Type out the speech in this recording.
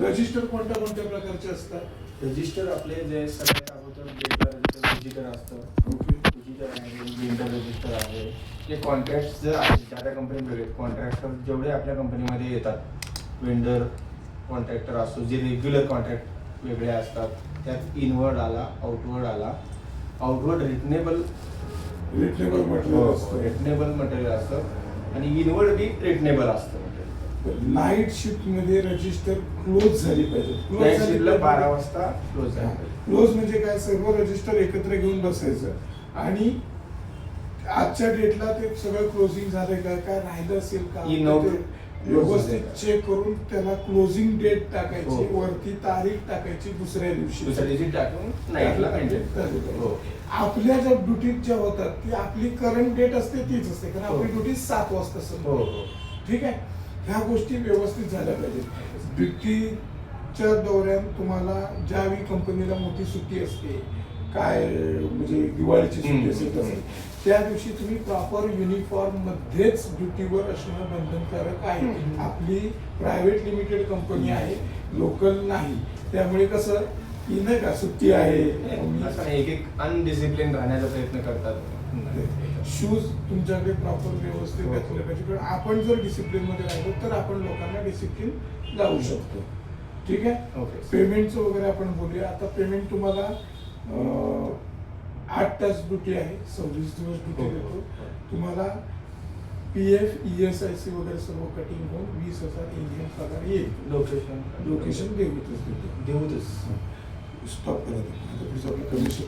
Register कोणत्या कोणत्या प्रकारचे असतात? रजिस्टर आपले जे सगळ्यात अगोदर रजिस्टर असतं. रजिस्टर आहे बिल्डर रजिस्टर आहे. जे कॉन्ट्रॅक्ट जर ज्या त्या कंपनी वेगळे कॉन्ट्रॅक्टर जेवढे आपल्या कंपनीमध्ये येतात. वेंडर कॉन्ट्रॅक्टर असतो जे रेग्युलर कॉन्ट्रॅक्ट वेगळे असतात त्यात इनवर्ड आला आउटवर्ड आला. आउटवर्ड रिटनेबल रिटनेबल म्हटलं असतं. रिटनेबल मटेरियल असतं. आणि इनवर्ड बी रिटनेबल असतं. मटेरियल नाईट शिफ्टमध्ये रजिस्टर क्लोज झाली पाहिजे. पाहिजे. बारा वाजता क्लोज झाला क्लोज म्हणजे काय? सर्व रजिस्टर एकत्र घेऊन बसायचं. आणि आजच्या डेटला ते सगळं क्लोजिंग झालंय का? काय राहिलं असेल का? व्यवस्थित? चेक करून त्याला क्लोजिंग डेट टाकायची हो. वरती तारीख टाकायची दुसऱ्या दिवशी. दुसऱ्या दिवशी टाकून हो. आपल्या ज्या ड्युटीत ज्या होतात ती आपली करंट डेट असते तीच असते. कारण हो. आपली ड्युटी सात वाजता ठीक आहे? ह्या गोष्टी व्यवस्थित झाल्या पाहिजेत. ड्युटीच्या दौऱ्यात तुम्हाला ज्यावेळी कंपनीला मोठी सुट्टी असते काय म्हणजे दिवाळीची सुट्टी. असेल तसं त्या दिवशी तुम्ही प्रॉपर युनिफॉर्म मध्येच ड्युटीवर असणं बंधनकारक आहे. आपली प्रायव्हेट लिमिटेड कंपनी आहे लोकल नाही. त्यामुळे कसं की नाही का सुट्टी आहे. एक एक अनडिसिप्लिन राहण्याचा प्रयत्न करतात. शूज तुमच्याकडे प्रॉपर व्यवस्थित हो. घातले पाहिजे. कारण आपण जर डिसिप्लिनमध्ये राहिलो तर आपण लोकांना डिसिप्लिन लावू शकतो. ठीक आहे? ओके पेमेंटचं वगैरे आपण बोलूया. आता पेमेंट तुम्हाला आठ तास ड्युटी आहे. सव्वीस दिवस ड्युटी हो. देतो. तुम्हाला P F E S I C वगैरे सर्व कटिंग होऊन वीस हजार इंडियन पगार येईल. लोकेशन लोकेशन देऊतच देतो. देऊतच. स्टॉप करा आता आपलं कमिशन